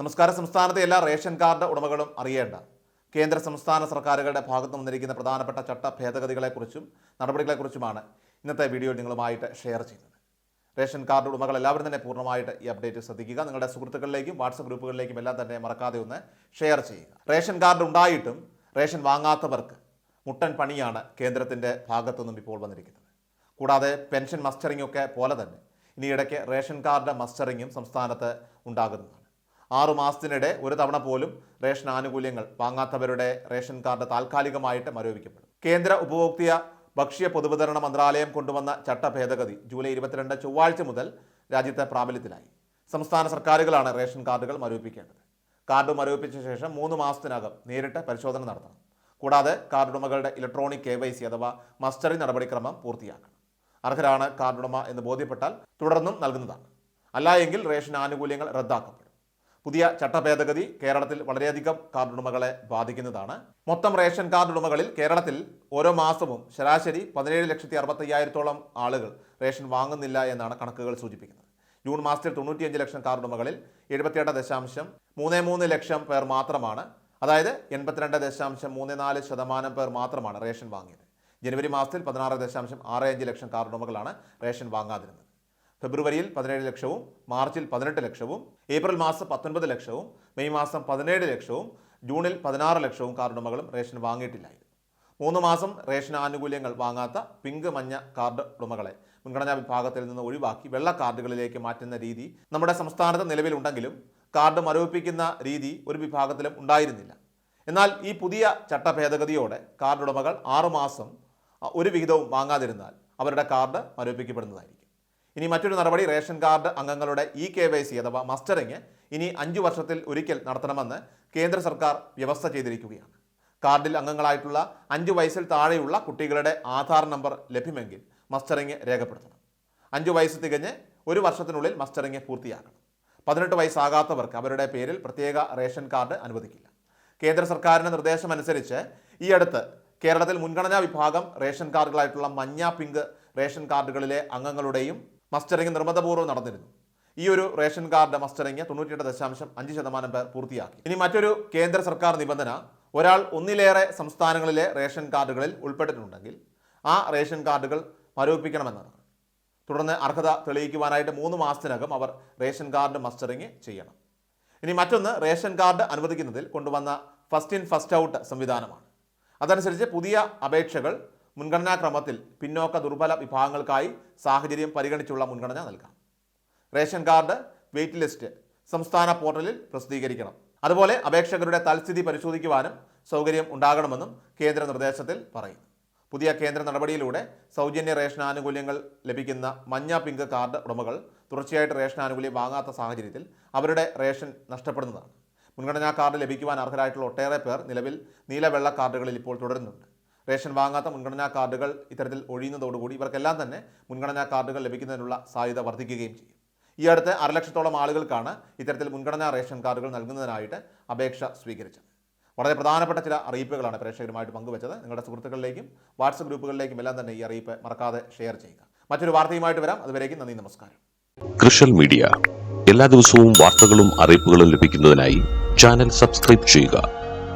നമസ്കാരം. സംസ്ഥാനത്തെ എല്ലാ റേഷൻ കാർഡ് ഉടമകളും അറിയേണ്ട. കേന്ദ്ര സംസ്ഥാന സർക്കാരുകളുടെ ഭാഗത്ത് വന്നിരിക്കുന്ന പ്രധാനപ്പെട്ട ചട്ട ഭേദഗതികളെക്കുറിച്ചും നടപടികളെക്കുറിച്ചുമാണ് ഇന്നത്തെ വീഡിയോ നിങ്ങളുമായിട്ട് ഷെയർ ചെയ്യുന്നത്. റേഷൻ കാർഡ് ഉടമകൾ എല്ലാവരും തന്നെ പൂർണമായിട്ട് ഈ അപ്ഡേറ്റ് ശ്രദ്ധിക്കുക. നിങ്ങളുടെ സുഹൃത്തുക്കളിലേക്കും വാട്സപ്പ് ഗ്രൂപ്പുകളിലേക്കും എല്ലാം തന്നെ മറക്കാതെ ഒന്ന് ഷെയർ ചെയ്യുക. റേഷൻ കാർഡ് ഉണ്ടായിട്ടും റേഷൻ വാങ്ങാത്തവർക്ക് മുട്ടൻ പണിയാണ് കേന്ദ്രത്തിന്റെ ഭാഗത്തുനിന്നും ഇപ്പോൾ വന്നിരിക്കുന്നത്. കൂടാതെ പെൻഷൻ മസ്റ്ററിംഗ് ഒക്കെ പോലെ തന്നെ ഇനി ഇടയ്ക്ക് റേഷൻ കാർഡ് മസ്റ്ററിങ്ങും സംസ്ഥാനത്ത് ഉണ്ടാകുന്നതാണ്. ആറു മാസത്തിനിടെ ഒരു തവണ പോലും റേഷൻ ആനുകൂല്യങ്ങൾ വാങ്ങാത്തവരുടെ റേഷൻ കാർഡ് താൽക്കാലികമായിട്ട് മരവിക്കപ്പെടും കേന്ദ്ര ഉപഭോക്തൃ ഭക്ഷ്യ പൊതുവിതരണ മന്ത്രാലയം കൊണ്ടുവന്ന ചട്ട ഭേദഗതി ജൂലൈ ഇരുപത്തിരണ്ട് ചൊവ്വാഴ്ച മുതൽ രാജ്യത്തെ പ്രാബല്യത്തിലായി. സംസ്ഥാന സർക്കാരുകളാണ് റേഷൻ കാർഡുകൾ മരവിപ്പിക്കേണ്ടത്. കാർഡ് മരവിപ്പിച്ച ശേഷം മൂന്ന് മാസത്തിനകം നേരിട്ട് പരിശോധന നടത്തണം. കൂടാതെ കാർഡുടമകളുടെ ഇലക്ട്രോണിക് കെ വൈ സി അഥവാ മസ്റ്ററിംഗ് നടപടിക്രമം പൂർത്തിയാക്കണം. അർഹരാണ് കാർഡുടമ എന്ന് ബോധ്യപ്പെട്ടാൽ തുടർന്നും നൽകുന്നതാണ്. അല്ല എങ്കിൽ റേഷൻ ആനുകൂല്യങ്ങൾ റദ്ദാക്കപ്പെടും. പുതിയ ചട്ടഭേദഗതി കേരളത്തിൽ വളരെയധികം കാർഡ് ഉടമകളെ ബാധിക്കുന്നതാണ്. മൊത്തം റേഷൻ കാർഡ് ഉടമകളിൽ കേരളത്തിൽ ഓരോ മാസവും ശരാശരി പതിനേഴ് ലക്ഷത്തി അറുപത്തി അയ്യായിരത്തോളം ആളുകൾ റേഷൻ വാങ്ങുന്നില്ല എന്നാണ് കണക്കുകൾ സൂചിപ്പിക്കുന്നത്. ജൂൺ മാസത്തിൽ തൊണ്ണൂറ്റിയഞ്ച് ലക്ഷം കാർഡ് ഉടമകളിൽ എഴുപത്തിയെട്ട് ദശാംശം മൂന്ന് മൂന്ന് ലക്ഷം പേർ മാത്രമാണ്. അതായത് എൺപത്തിരണ്ട് ദശാംശം മൂന്ന് നാല് ശതമാനം പേർ മാത്രമാണ് റേഷൻ വാങ്ങിയത്. ജനുവരി മാസത്തിൽ പതിനാറ് ദശാംശം ആറ് അഞ്ച് ലക്ഷം കാർഡ് ഉടമകളാണ് റേഷൻ വാങ്ങാതിരുന്നത്. ഫെബ്രുവരിയിൽ പതിനേഴ് ലക്ഷവും മാർച്ചിൽ പതിനെട്ട് ലക്ഷവും ഏപ്രിൽ മാസം പത്തൊൻപത് ലക്ഷവും മെയ് മാസം പതിനേഴ് ലക്ഷവും ജൂണിൽ പതിനാറ് ലക്ഷവും കാർഡ് ഉടമകളും റേഷൻ വാങ്ങിയിട്ടില്ലായിരുന്നു. മൂന്ന് മാസം റേഷൻ ആനുകൂല്യങ്ങൾ വാങ്ങാത്ത പിങ്ക് മഞ്ഞ കാർഡ് ഉടമകളെ മുൻഗണനാ വിഭാഗത്തിൽ നിന്ന് ഒഴിവാക്കി വെള്ള കാർഡുകളിലേക്ക് മാറ്റുന്ന രീതി നമ്മുടെ സംസ്ഥാനത്ത് നിലവിലുണ്ടെങ്കിലും കാർഡ് മരവിപ്പിക്കുന്ന രീതി ഒരു വിഭാഗത്തിലും ഉണ്ടായിരുന്നില്ല. എന്നാൽ ഈ പുതിയ ചട്ട ഭേദഗതിയോടെ കാർഡ് ഉടമകൾ ആറുമാസം ഒരു വിഹിതവും വാങ്ങാതിരുന്നാൽ അവരുടെ കാർഡ് മരവിപ്പിക്കപ്പെടുന്നതായിരിക്കും. ഇനി മറ്റൊരു നടപടി റേഷൻ കാർഡ് അംഗങ്ങളുടെ ഇ കെ വൈ സി അഥവാ മസ്റ്ററിങ് ഇനി അഞ്ചു വർഷത്തിൽ ഒരിക്കൽ നടത്തണമെന്ന് കേന്ദ്ര സർക്കാർ വ്യവസ്ഥ ചെയ്തിരിക്കുകയാണ്. കാർഡിൽ അംഗങ്ങളായിട്ടുള്ള അഞ്ചു വയസ്സിൽ താഴെയുള്ള കുട്ടികളുടെ ആധാർ നമ്പർ ലഭ്യമെങ്കിൽ മസ്റ്ററിങ് രേഖപ്പെടുത്തണം. അഞ്ചു വയസ്സ് തികഞ്ഞ് ഒരു വർഷത്തിനുള്ളിൽ മസ്റ്ററിങ് പൂർത്തിയാക്കണം. പതിനെട്ട് വയസ്സാകാത്തവർക്ക് അവരുടെ പേരിൽ പ്രത്യേക റേഷൻ കാർഡ് അനുവദിക്കില്ല. കേന്ദ്ര സർക്കാരിന്റെ നിർദ്ദേശമനുസരിച്ച് ഈ അടുത്ത് കേരളത്തിൽ മുൻഗണനാ വിഭാഗം റേഷൻ കാർഡുകളായിട്ടുള്ള മഞ്ഞ പിങ്ക് റേഷൻ കാർഡുകളിലെ അംഗങ്ങളുടെയും മസ്റ്ററിംഗ് നിർബന്ധപൂർവം നടന്നിരുന്നു. ഈ ഒരു റേഷൻ കാർഡ് മസ്റ്ററിംഗ് തൊണ്ണൂറ്റിയെട്ട് ദശാംശം അഞ്ച് ശതമാനം പേർ പൂർത്തിയാക്കി. ഇനി മറ്റൊരു കേന്ദ്ര സർക്കാർ നിബന്ധന ഒരാൾ ഒന്നിലേറെ സംസ്ഥാനങ്ങളിലെ റേഷൻ കാർഡുകളിൽ ഉൾപ്പെട്ടിട്ടുണ്ടെങ്കിൽ ആ റേഷൻ കാർഡുകൾ മരവിപ്പിക്കണമെന്നതാണ് തുടർന്ന് അർഹത തെളിയിക്കുവാനായിട്ട് മൂന്ന് മാസത്തിനകം അവർ റേഷൻ കാർഡ് മസ്റ്ററിങ് ചെയ്യണം. ഇനി മറ്റൊന്ന് റേഷൻ കാർഡ് അനുവദിക്കുന്നതിൽ കൊണ്ടുവന്ന ഫസ്റ്റ് ഇൻ ഫസ്റ്റ് ഔട്ട് സംവിധാനമാണ്. അതനുസരിച്ച് പുതിയ അപേക്ഷകൾ മുൻഗണനാ ക്രമത്തിൽ പിന്നോക്ക ദുർബല വിഭാഗങ്ങൾക്കായി സാഹചര്യം പരിഗണിച്ചുള്ള മുൻഗണന നൽകാം. റേഷൻ കാർഡ് വെയിറ്റ് ലിസ്റ്റ് സംസ്ഥാന പോർട്ടലിൽ പ്രസിദ്ധീകരിക്കണം. അതുപോലെ അപേക്ഷകരുടെ തൽസ്ഥിതി പരിശോധിക്കുവാനും സൗകര്യം ഉണ്ടാകണമെന്നും കേന്ദ്ര നിർദ്ദേശത്തിൽ പറയുന്നു. പുതിയ കേന്ദ്ര നടപടിയിലൂടെ സൗജന്യ റേഷൻ ആനുകൂല്യങ്ങൾ ലഭിക്കുന്ന മഞ്ഞ പിങ്ക് കാർഡ് ഉടമകൾ തുടർച്ചയായിട്ട് റേഷൻ ആനുകൂല്യം വാങ്ങാത്ത സാഹചര്യത്തിൽ അവരുടെ റേഷൻ നഷ്ടപ്പെടുന്നതാണ്. മുൻഗണനാ കാർഡ് ലഭിക്കുവാൻ അർഹരായിട്ടുള്ള ഒട്ടേറെ പേർ നിലവിൽ നീലവെള്ള കാർഡുകളിൽ ഇപ്പോൾ തുടരുന്നുണ്ട്. റേഷൻ വാങ്ങാത്ത മുൻഗണനാ കാർഡുകൾ ഇത്തരത്തിൽ ഒഴിയുന്നതോടുകൂടി ഇവർക്കെല്ലാം തന്നെ മുൻഗണനാ കാർഡുകൾ ലഭിക്കുന്നതിനുള്ള സാധ്യത വർദ്ധിക്കുകയും ചെയ്യും. ഈ അടുത്ത് അരലക്ഷത്തോളം ആളുകൾക്കാണ് ഇത്തരത്തിൽ മുൻഗണനാ റേഷൻ കാർഡുകൾ നൽകുന്നതിനായിട്ട് അപേക്ഷ സ്വീകരിച്ചത്. വളരെ പ്രധാനപ്പെട്ട ചില അറിയിപ്പുകളാണ് പ്രേക്ഷകരുമായിട്ട് പങ്കുവച്ചത്. നിങ്ങളുടെ സുഹൃത്തുക്കളിലേക്കും വാട്സപ്പ് ഗ്രൂപ്പുകളിലേക്കും എല്ലാം തന്നെ ഈ അറിയിപ്പ് മറക്കാതെ ഷെയർ ചെയ്യുക. മറ്റൊരു വാർത്തയുമായിട്ട് വരാം. അതുവരേക്കും നന്ദി നമസ്കാരം. കൃഷൽ മീഡിയ. എല്ലാ ദിവസവും വാർത്തകളും അറിയിപ്പുകളും ലഭിക്കുന്നതിനായി ചാനൽ സബ്സ്ക്രൈബ് ചെയ്യുക.